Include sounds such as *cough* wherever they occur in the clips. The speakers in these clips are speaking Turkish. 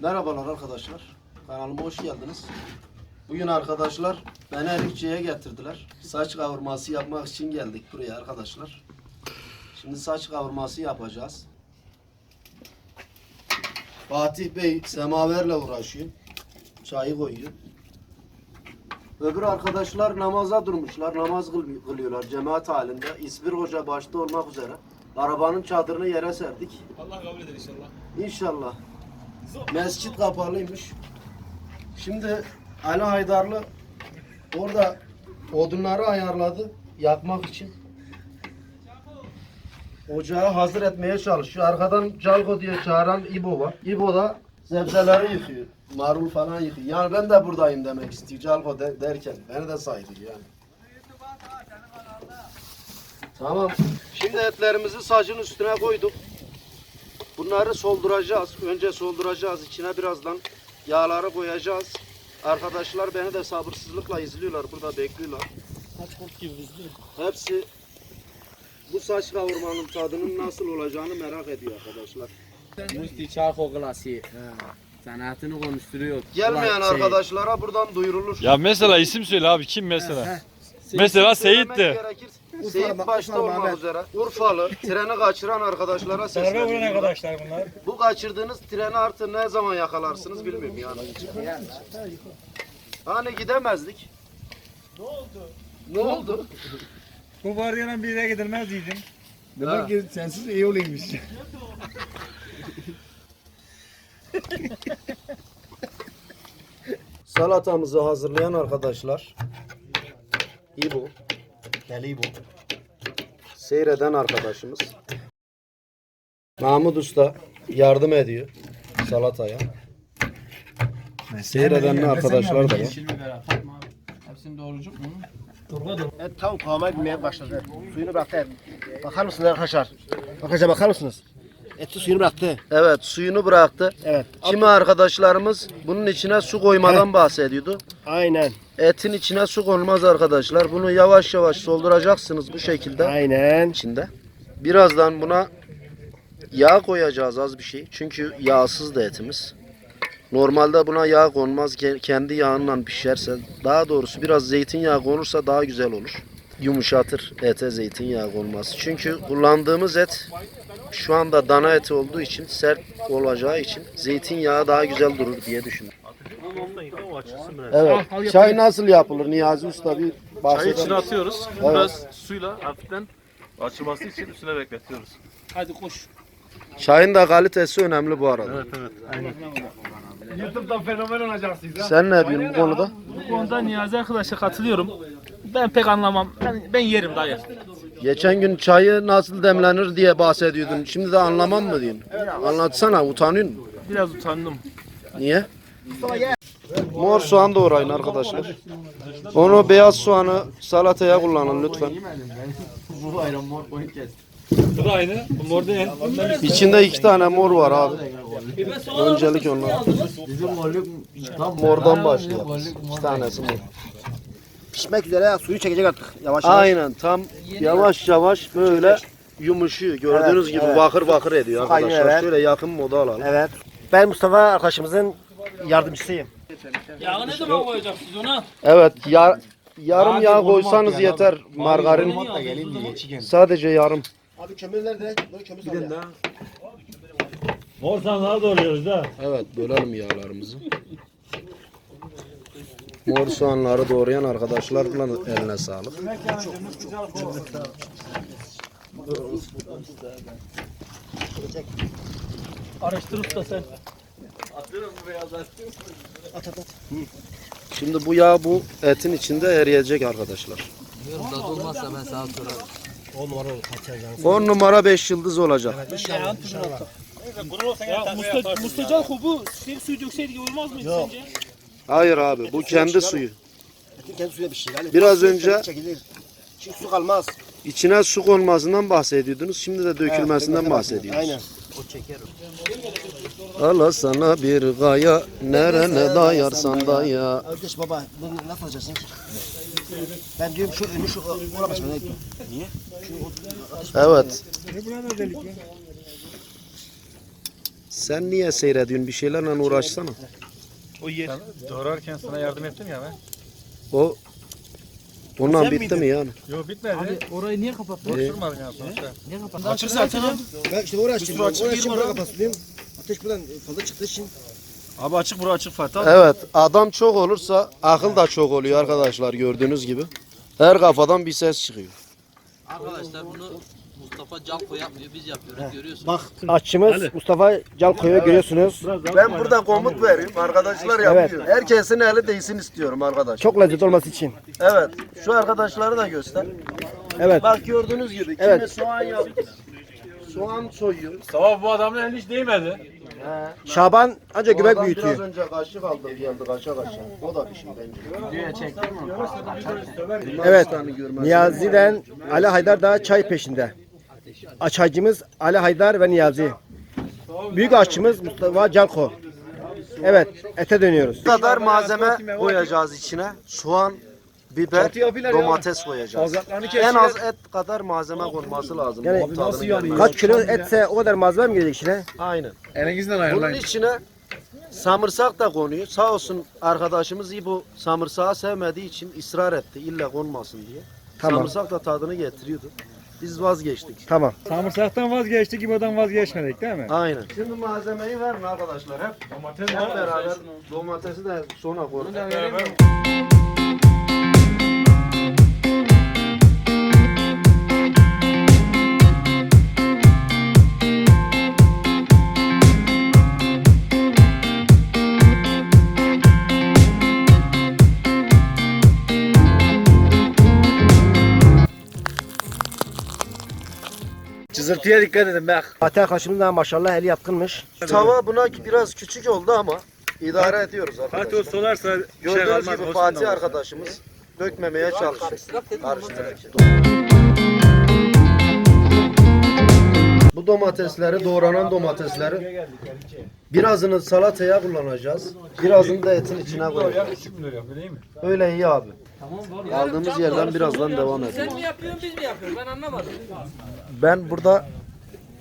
Merhabalar arkadaşlar. Kanalıma hoş geldiniz. Bugün arkadaşlar beni Erikçe'ye getirdiler. Saç kavurması yapmak için geldik buraya arkadaşlar. Şimdi saç kavurması yapacağız. Fatih Bey semaverle uğraşıyor. Çayı koyuyor. Öbür arkadaşlar namaza durmuşlar. Namaz kıl- kılıyorlar cemaat halinde. İsbir Hoca başta olmak üzere. Arabanın çadırını yere serdik. Allah kabul eder inşallah. İnşallah. Mescit kapalıymış. Şimdi Ali Haydarlı orada odunları ayarladı yakmak için. Ocağı hazır etmeye çalışıyor. Arkadan Calgo diye çağıran İbo var. İbo da sebzeleri yıkıyor. Marul falan yıkıyor. Yani ben de buradayım demek istiyor Calgo de- derken. Beni de saydırıyor yani. Tamam. Şimdi etlerimizi sacın üstüne koyduk. Bunları solduracağız. Önce solduracağız. İçine birazdan yağları koyacağız. Arkadaşlar beni de sabırsızlıkla izliyorlar. Burada bekliyorlar. Kaç kurt gibi izliyor. Hepsi bu saç kavurmanın tadının nasıl olacağını merak ediyor arkadaşlar. Musti Çarko klası. Sanatını konuşturuyor. Gelmeyen Ulan şey, arkadaşlara buradan duyurulur. Ya mesela isim söyle abi kim mesela? Mesela Seyit de. gerekir. Seyit başta olmak üzere. Urfalı treni kaçıran arkadaşlara Darbe sesleniyorum. vuran arkadaşlar bunlar. Bu kaçırdığınız treni artık ne zaman yakalarsınız bilmiyorum yani. Hani gidemezdik. Ne oldu? Ne oldu? Bu varyanan bir yere gidilmez dedim. Demek ki sensiz iyi olaymış. Salatamızı hazırlayan arkadaşlar. İbo. Deli İbo. Seyreden arkadaşımız. Mahmut Usta yardım ediyor salataya. Seyreden arkadaşlar da var. Hepsini doğrucuk mu? Evet tam kıvama girmeye başladı. Suyunu bıraktı. Bakar mısınız arkadaşlar? Arkadaşlar bakar mısınız? Eti suyunu bıraktı. Evet suyunu bıraktı. Evet. Kimi arkadaşlarımız bunun içine su koymadan bahsediyordu. Aynen. Etin içine su konmaz arkadaşlar. Bunu yavaş yavaş solduracaksınız bu şekilde. Aynen. içinde. Birazdan buna yağ koyacağız az bir şey. Çünkü yağsız da etimiz. Normalde buna yağ konmaz. Ke- Kendi yağından pişerse, daha doğrusu biraz zeytinyağı konursa daha güzel olur. Yumuşatır ete zeytinyağı konması. Çünkü kullandığımız et şu anda dana eti olduğu için sert olacağı için zeytinyağı daha güzel durur diye düşünüyorum. Evet. Çay nasıl yapılır Niyazi Usta bir Çayı bahseder içine misin? atıyoruz. Evet. Biraz suyla hafiften açılması için üstüne bekletiyoruz. Hadi koş. Çayın da kalitesi önemli bu arada. Evet evet. YouTube'dan fenomen olacaksınız ha. Sen ne diyorsun bu konuda? Bu konuda Niyazi arkadaşa katılıyorum. Ben pek anlamam. Ben, ben yerim dayı. Geçen gün çayı nasıl demlenir diye bahsediyordun. Şimdi de anlamam mı diyorsun? Anlatsana utanıyorsun mu? Biraz utandım. Niye? Mor soğan doğrayın arkadaşlar. Onu beyaz soğanı salataya kullanın lütfen. Bu ayran mor koyun kes. Bu da aynı. Bu mor değil. İçinde iki tane mor var abi. Öncelik onlar. Bizim morluk tam Mordan başlayalım. İki tanesi mor. Pişmek üzere suyu çekecek artık. Yavaş yavaş. Aynen tam yavaş yavaş böyle yumuşuyor. Gördüğünüz Evet, gibi evet. bakır bakır ediyor Aynen, arkadaşlar. evet. Şöyle yakın moda alalım. Evet. Ben Mustafa arkadaşımızın yardımcısıyım. Yağı ne zaman koyacaksınız ona? Evet ya, yarım yağ koysanız yeter. Margarin sadece yarım. Abi kömürler de böyle kömür salıyor. Mor sandığa doğruyoruz da. Evet bölelim yağlarımızı. Mor soğanları doğrayan arkadaşlarla eline sağlık. Araştırıp da sen. Şimdi bu yağ bu etin içinde eriyecek arkadaşlar. Tadı olmazsa ben sana sorarım. 10 numara 5 yıldız olacak. Ya Musta, Mustacal bu şey suyu dökseydik olmaz mıydı sence? Hayır abi bu kendi suyu. Etin kendi suyla pişiyor. Yani Biraz suyu önce- çekilir. Çünkü su kalmaz. İçine su konmasından bahsediyordunuz. Şimdi de dökülmesinden bahsediyoruz. Aynen. Allah sana bir gaya nerene dayarsan daya. Arkadaş baba bunu nasıl alacaksın? Ben diyorum şu önü şu ona başına. Niye? Sen niye seyrediyorsun? Bir şeylerle uğraşsana. O yer. Doğrarken sana yardım ettim ya ben. O Ondan Sen bitti miydin? mi yani? Yok bitmedi. Orayı niye kapattın? Ee, Durmadın ya sonuçta. Niye kapattın? Açık zaten abi. Ben işte uğraştım. Uğraştım buraya abi. kapatıyorum. Ateş buradan fazla çıktığı için. Abi açık bura açık Fatih abi. Evet, adam çok olursa akıl da çok oluyor arkadaşlar gördüğünüz gibi. Her kafadan bir ses çıkıyor. Arkadaşlar bunu Mustafa Calko yapmıyor biz yapıyoruz görüyorsunuz. Bak aşçımız Mustafa Calko'yu görüyorsunuz. Ben burada komut veriyorum, arkadaşlar yapıyor. Herkesin eli değsin istiyorum arkadaş. Çok lezzetli olması için. Evet, şu arkadaşları da göster. Evet. Bak gördüğünüz gibi kimi Evet. soğan yaptı. Soğan soyuyor. Sabah bu adamın eli hiç değmedi. Şaban ancak Bu göbek adam büyütüyor. Biraz önce kaşık aldı geldi kaşa kaşa. O da bir şey bence. Videoya çektin mi? Evet. Niyazi'den Ali Haydar da çay peşinde. Açaycımız Ali Haydar ve Niyazi. Büyük aşçımız Mustafa Calko. Evet, ete dönüyoruz. Bu kadar malzeme koyacağız içine. Soğan, biber, domates koyacağız. En az et kadar malzeme konması lazım. Yani Bunun. Kaç kilo etse o kadar malzeme mi girecek içine? Aynen. Elinizden Bunun ayarlayın. içine samırsak da konuyor. Sağ olsun arkadaşımız iyi bu samırsağı sevmediği için ısrar etti illa konmasın diye. Tamam. Samırsak da tadını getiriyordu. Biz vazgeçtik. Tamam. Samırsaktan vazgeçtik, İbo'dan vazgeçmedik değil mi? Aynen. Şimdi malzemeyi verin arkadaşlar hep. Domates Hep beraber domatesi de sonra koyun. Cızırtıya dikkat edin bak. Fatih arkadaşımız da maşallah eli yatkınmış. Tava buna biraz küçük oldu ama idare ediyoruz arkadaşlar. Fatih o solarsa bir şey Gördüğünüz kalmaz. gibi olsun Fatih da. arkadaşımız dökmemeye çalışıyor. Karıştırırken. Bu domatesleri, doğranan domatesleri birazını salataya kullanacağız. Birazını da etin içine koyacağız. Öyle iyi abi. Aldığımız yerden birazdan devam edelim. Sen mi yapıyorsun biz mi yapıyoruz ben anlamadım. Ben burada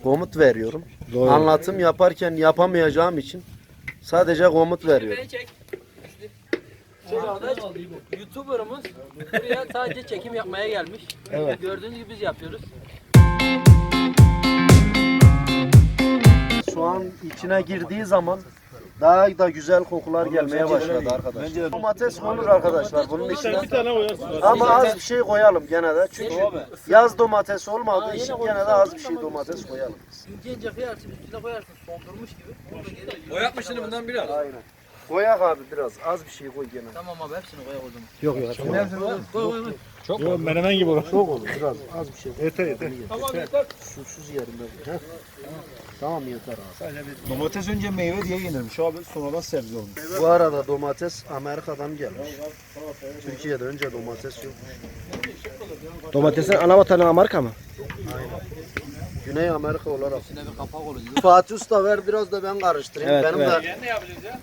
komut veriyorum. Anlatım yaparken yapamayacağım için sadece komut veriyorum. Beni çek. Arkadaş YouTuber'ımız buraya sadece çekim yapmaya gelmiş. Evet. Gördüğünüz gibi biz yapıyoruz. Soğan içine girdiği zaman daha da güzel kokular gelmeye başladı arkadaşlar. Domates konur arkadaşlar bunun içine. Ama az bir şey koyalım gene de. Çünkü yaz domates olmadığı için gene de az bir şey domates koyalım. İnce ince kıyarsın üstüne koyarsın sondurmuş gibi. Şimdi bundan biraz. Aynen. Koyak abi biraz. Az bir şey koy gene. Tamam abi hepsini koyak o zaman. Yok yok. Koy koy koy. Çok Yok menemen gibi olur. Çok olur biraz. Az bir şey. Yeter yeter. Susuz yerinde. Heh. Tamam yeter abi. Domates önce meyve diye yenirmiş abi sonradan sebze olmuş. Bu arada domates Amerika'dan gelmiş. Türkiye'de önce domates yok. Domatesin ana vatanı Amerika mı? Güney Amerika olarak. Fatih Usta ver biraz da ben karıştırayım. Evet, Benim evet. de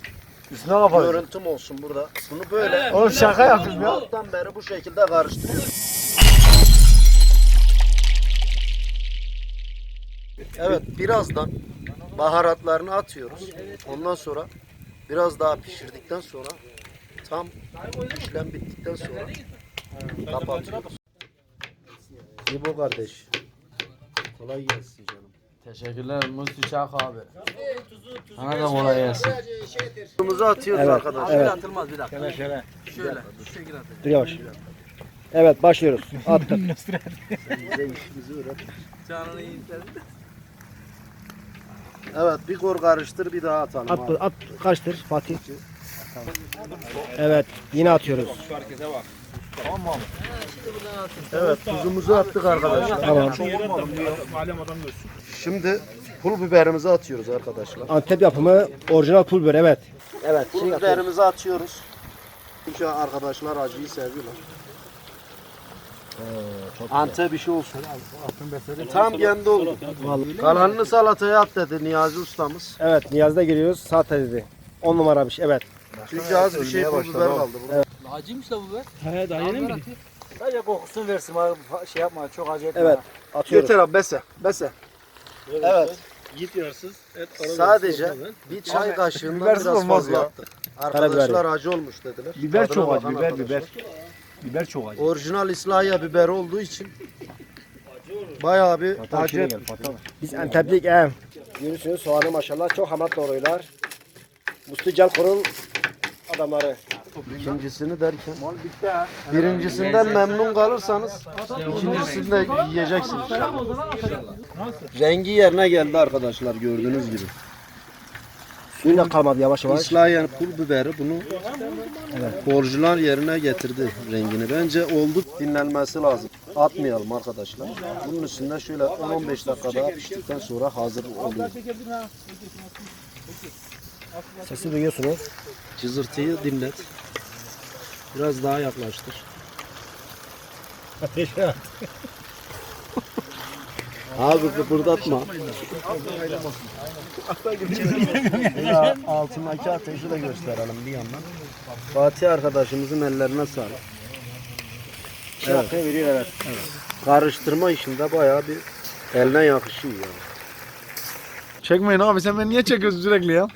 Üstüne görüntüm olsun burada. Bunu böyle Oğlum şaka yaptım alttan beri bu şekilde karıştırıyorum. Evet birazdan baharatlarını atıyoruz. Ondan sonra biraz daha pişirdikten sonra tam işlem bittikten sonra kapatıyoruz. İbo kardeş. Kolay gelsin canım. Teşekkürler Musti Çak abi. Sana da kolay gelsin. Tuzumuzu atıyoruz Evet, arkadaşlar. Şöyle Evet. atılmaz bir dakika. Şöyle şöyle. Şöyle. Şu şekilde. Dur yavaş. Evet başlıyoruz. Attık. *laughs* Bize işimizi öğret. Canını ister. Evet bir kor karıştır bir daha atalım. At, abi. at karıştır Fatih. Evet yine atıyoruz. Şimdi buradan atın. Evet tuzumuzu attık arkadaşlar. Tamam. Şimdi pul biberimizi atıyoruz arkadaşlar. Antep yapımı orijinal pul biber evet. Evet. Pul biberimizi atıyoruz. Çünkü arkadaşlar acıyı seviyorlar. Antep işi olsun. Tam kendi oldu. Kalanını salataya at dedi Niyazi ustamız. Evet Niyaz'da giriyoruz. Salata dedi. 10 numara bir şey. Evet. Çünkü az bir şey pul biber kaldı burada. Acıymış la bu be. He daha yeni mi? Sadece kokusunu versin abi şey yapma çok acı etme. Evet. Atıyoruz. Yeter abi bese. Bese. Evet. Gitmiyorsunuz. Et Sadece bir çay kaşığından bibersiz biraz olmaz fazla ya. attık. Arkadaşlar acı olmuş dediler. Biber Tadına çok acı, bakan biber, arkadaşlar. biber. Biber çok acı. Orijinal İslahiye biber olduğu için bayağı bir acı gel, etmiş. Fatih. Biz Anteplik ev. Görürsünüz soğanı maşallah çok hamat doğruyorlar. Mustu Calkor'un adamları. İkincisini derken birincisinden memnun kalırsanız ikincisini de yiyeceksiniz. Rengi yerine geldi arkadaşlar gördüğünüz gibi. Suyla kalmadı yavaş yavaş. İslahiye'nin pul biberi bunu orijinal yerine getirdi rengini. Bence oldu dinlenmesi lazım. Atmayalım arkadaşlar. Bunun üstünde şöyle 10-15 dakika daha piştikten sonra hazır oluyor. Sesi duyuyorsunuz. Cızırtıyı dinlet. Biraz daha yaklaştır. Abi kıpırdatma. Ya, altındaki ateşi de gösterelim bir yandan. Fatih arkadaşımızın ellerine sağlık. Evet. veriyor evet. Karıştırma işinde bayağı bir eline yakışıyor yani. Çekmeyin abi sen beni niye çekiyorsun sürekli ya?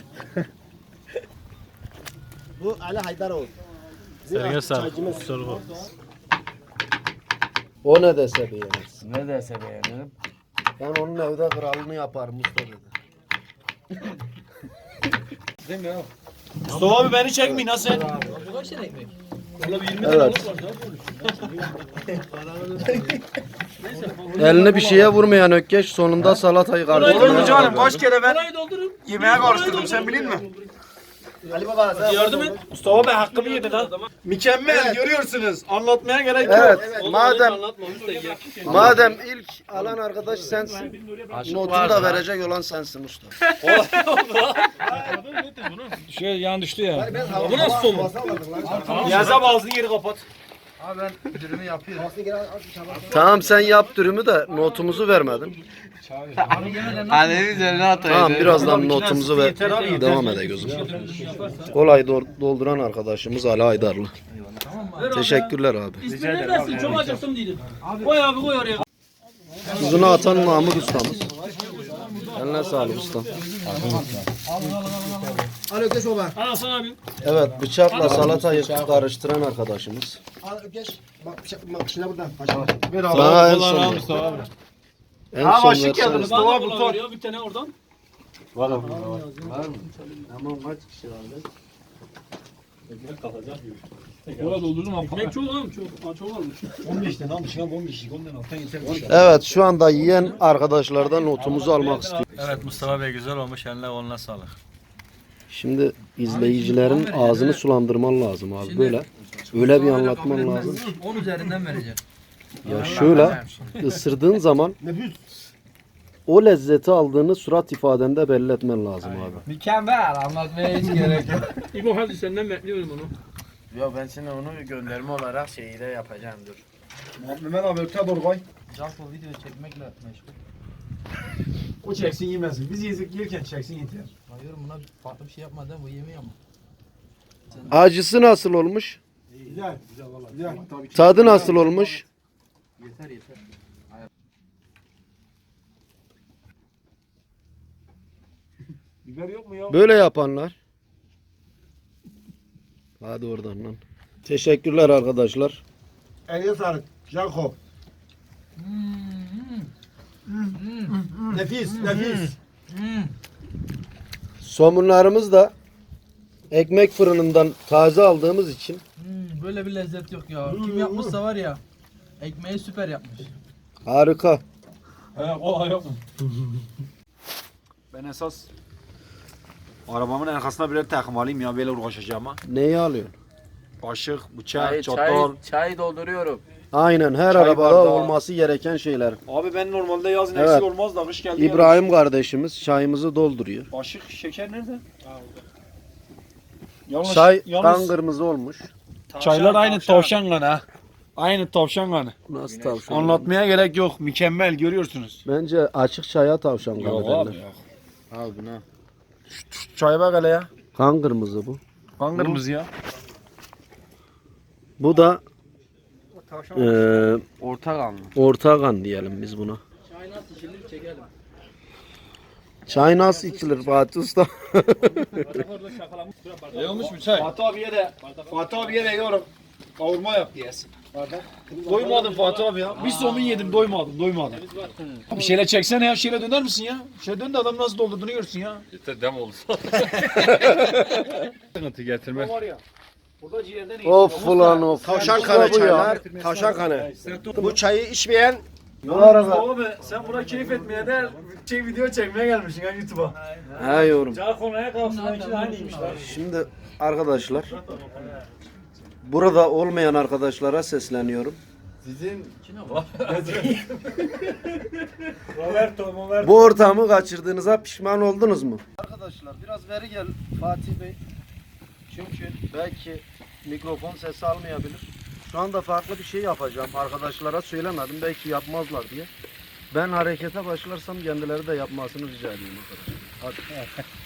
Bu Ali Haydaroğlu. Sergen sağlık. O ne dese beğeniriz. Ne dese beğenirim. Ben onun evde kralını yaparım usta dedi. *laughs* Mustafa abi beni çekmeyin ha sen. Kaç tane ekmek? Evet. Elini bir şeye vurmayan Ökkeş sonunda salatayı Olur mu canım? Kaç kere ben yemeğe karıştırdım sen bilin mi? Ali Baba sen Yardım et. Mustafa Bey hakkımı yedin ha. Mükemmel görüyorsunuz. Anlatmaya gerek yok. Evet, madem da ye. madem ilk alan arkadaş sensin, notunu da verecek olan sensin usta. *laughs* Şey yan düştü ya. Bu nasıl somun? Yazam ağzını geri kapat. Tamam sen yap dürümü de notumuzu vermedin. *laughs* Tamam birazdan notumuzu ver. Devam edelim. Kolay dol- dolduran arkadaşımız Ali Aydarlı. Teşekkürler abi. İsmi ne dersin? Çok acıktım dedim. Koy abi koy oraya. Tuzunu atan Mahmut ustamız. Eline sağlık ustam. Ali Ökeş Baba. Al Hasan abi. Evet bıçakla salatayı karıştıran arkadaşımız. Ali Ökeş. Bak bıçak- bak şimdi buradan. Başla. Sana en son. En Ha son versene. geldi Bana Mustafa abi. tut. Bir tane oradan. Tamam kaç kişi aldı? Kola doldurdum ama. Ekmek çok oğlum çok. Aa, çok olmuş. Evet şu anda yiyen arkadaşlardan notumuzu almak istiyorum. Evet Mustafa Bey güzel olmuş. Eline koluna sağlık. Şimdi izleyicilerin ağzını sulandırman lazım abi böyle. Öyle bir anlatman lazım. 10 üzerinden vereceğim. Ya şöyle ısırdığın zaman o lezzeti aldığını surat ifadende belli etmen lazım abi. Mükemmel anlatmaya hiç gerek yok. İbo hadi senden bekliyorum onu. Yo ben şimdi onu gönderme olarak şeyi de yapacağım dur. Mehmet abi öte doğru koy. Canko video çekmekle meşgul. O çeksin yemesin. Biz yezik yerken çeksin yeter. Hayır buna farklı bir şey yapmadan bu yemeği ama. Acısı nasıl olmuş? Güzel. Güzel valla. Güzel. Tabii ki. Tadı nasıl olmuş? Yeter yeter. Biber yok mu ya? Böyle yapanlar. Hadi oradan lan. Teşekkürler arkadaşlar. Eline sağlık. Janko. Nefis, nefis. Somunlarımız da ekmek fırınından taze aldığımız için Hmm, böyle bir lezzet yok ya. Kim yapmışsa var ya. Ekmeği süper yapmış. harika. He kola yok mu? ben esas arabamın arkasına birer takım alayım ya böyle uğraşacağım ha. Neyi alıyorsun? Kaşık, bıçak, Çay, çatal. çay, çay dolduruyorum. Aynen her Çay arabada bardağı. olması gereken şeyler. Abi ben normalde yazın Evet. eksik olmaz da kış geldi. İbrahim kardeşimiz çayımızı dolduruyor. Kaşık, şeker nerede? Yalnız, Çay kan kırmızı olmuş. çaylar aynı tavşan kanı ha. Aynı tavşan kanı. Nasıl tavşan? Anlatmaya gerek yok. Mükemmel görüyorsunuz. Bence açık çaya tavşan kanı abi derler. yok. Al bunu. Şu çaya bak hele ya. Kan kırmızı bu. Kan kırmızı ya. Bu da eee Orta kanlı. orta kan diyelim biz buna. Çay nasıl içilir çekelim. Çay nasıl içilir Fatih Usta? Ne olmuş mu çay? Fatih abiye de Fatih abiye de yorum. Kavurma yap diyesin. Doymadım Fatih abi ya. Bir somun yedim doymadım doymadım. Bir şeyle çeksene ya şeyle döner misin ya? Şey dön de adam nasıl doldurduğunu görsün ya. Yeter dem oldu. *laughs* Sıkıntı getirme. Var ya. Burada ciğerden iyi. of ulan of. Tavşan kanı ya. çaylar. Tavşan kanı. Bu çayı içmeyen Abi sen buna keyif etmeye de şey video çekmeye gelmişsin ha YouTube'a. He yorum. Cağ konuya aynıymış lan. Şimdi arkadaşlar burada olmayan arkadaşlara sesleniyorum. *laughs* Roberto, Roberto. Bu ortamı kaçırdığınıza pişman oldunuz mu? Arkadaşlar biraz veri gel Fatih Bey. Çünkü belki mikrofon sesi almayabilir. Şu anda farklı bir şey yapacağım. Arkadaşlara söylemedim belki yapmazlar diye. Ben harekete başlarsam kendileri de yapmasını rica ediyorum arkadaşlar. Hadi. *laughs*